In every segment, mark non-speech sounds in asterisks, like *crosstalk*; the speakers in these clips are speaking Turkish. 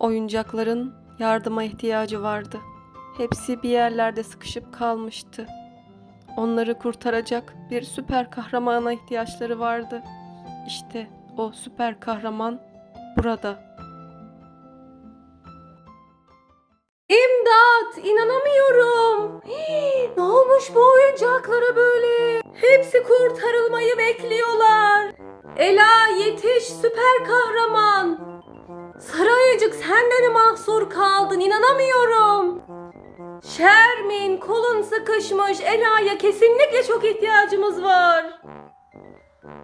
Oyuncakların yardıma ihtiyacı vardı. Hepsi bir yerlerde sıkışıp kalmıştı. Onları kurtaracak bir süper kahramana ihtiyaçları vardı. İşte o süper kahraman burada. İmdat! İnanamıyorum. Hii, ne olmuş bu oyuncaklara böyle? Hepsi kurtarılmayı bekliyorlar. Ela yetiş süper kahraman. Sarayıcık sen de mi mahsur kaldın? İnanamıyorum. Şermin kolun sıkışmış. Ela'ya kesinlikle çok ihtiyacımız var.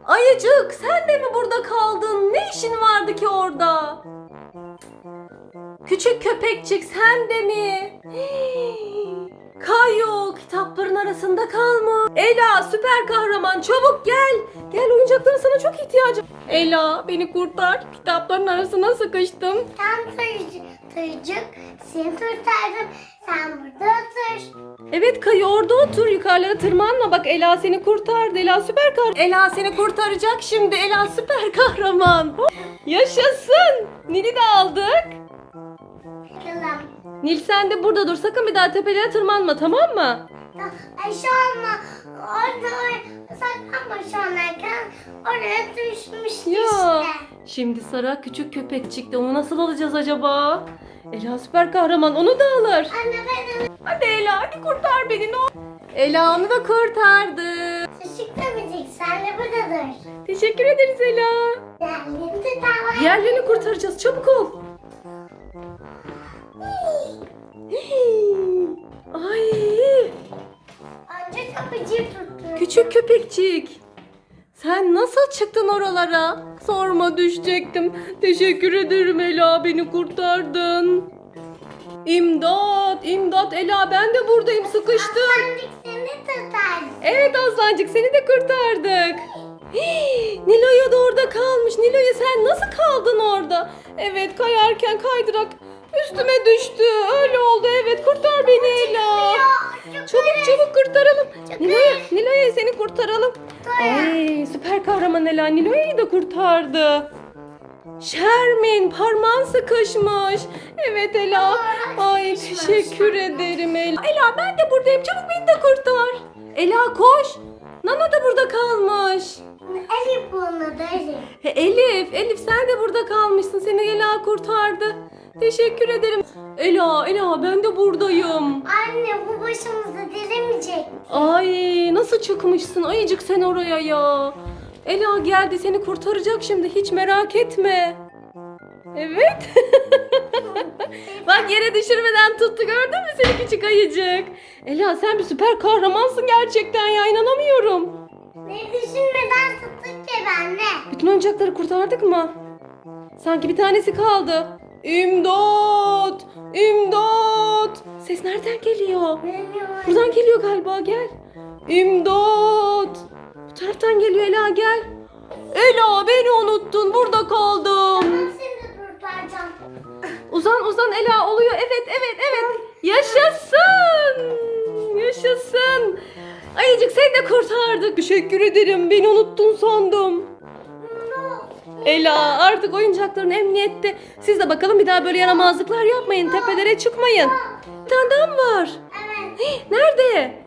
Ayıcık sen de mi burada kaldın? Ne işin vardı ki orada? Küçük köpekçik sen de mi? Kitapların arasında kalmış. Ela süper kahraman çabuk gel. Gel oyuncakların sana çok ihtiyacım. Ela beni kurtar. Kitapların arasına sıkıştım. Tam tırcık seni kurtardım. Sen burada otur. Evet Kayu orada otur yukarılara tırmanma bak Ela seni kurtardı Ela süper kahraman Ela seni kurtaracak şimdi Ela süper kahraman Yaşasın Nil'i de aldık Bakalım. Nil sen de burada dur sakın bir daha tepelere tırmanma tamam mı? Aşağı olma. Orada saklanma şu an erken. Oraya düşmüş Ya işte. şimdi Sara küçük köpek çıktı onu nasıl alacağız acaba? Ela süper kahraman onu da alır Anne benim Hadi Ela hadi kurtar beni ne olur. Ela onu da kurtardı da müzik. Sen de buradadır. Teşekkür ederiz Ela Derlin tutar. Diğerlerini kurtaracağız çabuk ol Küçük köpekçik. Sen nasıl çıktın oralara? Sorma düşecektim. Teşekkür ederim Ela beni kurtardın. İmdat, imdat Ela ben de buradayım sıkıştım. Sandık seni tutar. Evet Aslancık seni de kurtardık. Hii, Nilo'ya da orada kalmış. Nilo'ya sen nasıl kaldın orada? Evet kayarken kaydırak üstüme düştü. Öyle süper kahraman Ela Nilo'ya'yı da kurtardı. Şermin parmağın sıkışmış. Evet Ela. Ay teşekkür ederim Ela. Ela ben de buradayım. Çabuk beni de kurtar. Ela koş. Nana da burada kalmış. Elif bunu da Elif. He, Elif, Elif sen de burada kalmışsın. Seni Ela kurtardı. Teşekkür ederim. Ela, Ela ben de buradayım. Anne bu başımıza dilemeyecek. Ay nasıl çıkmışsın ayıcık sen oraya ya. Ela geldi seni kurtaracak şimdi hiç merak etme. Evet. *laughs* Bak yere düşürmeden tuttu gördün mü seni küçük ayıcık. Ela sen bir süper kahramansın gerçekten ya inanamıyorum. Ne düşünmeden tuttuk ki anne. Bütün oyuncakları kurtardık mı? Sanki bir tanesi kaldı. İmdat! İmdat! Ses nereden geliyor? Bilmiyorum. Buradan geliyor galiba gel. İmdat! Taraftan geliyor Ela gel. Ela beni unuttun burada kaldım. De kurtaracağım. Uzan uzan Ela oluyor. Evet evet evet. Yaşasın. Yaşasın. Ayıcık seni de kurtardık. Teşekkür ederim. Beni unuttun sandım. Ela artık oyuncakların emniyette. Siz de bakalım bir daha böyle yaramazlıklar yapmayın. Tepelere çıkmayın. Bir tane daha mı var? Evet. Nerede?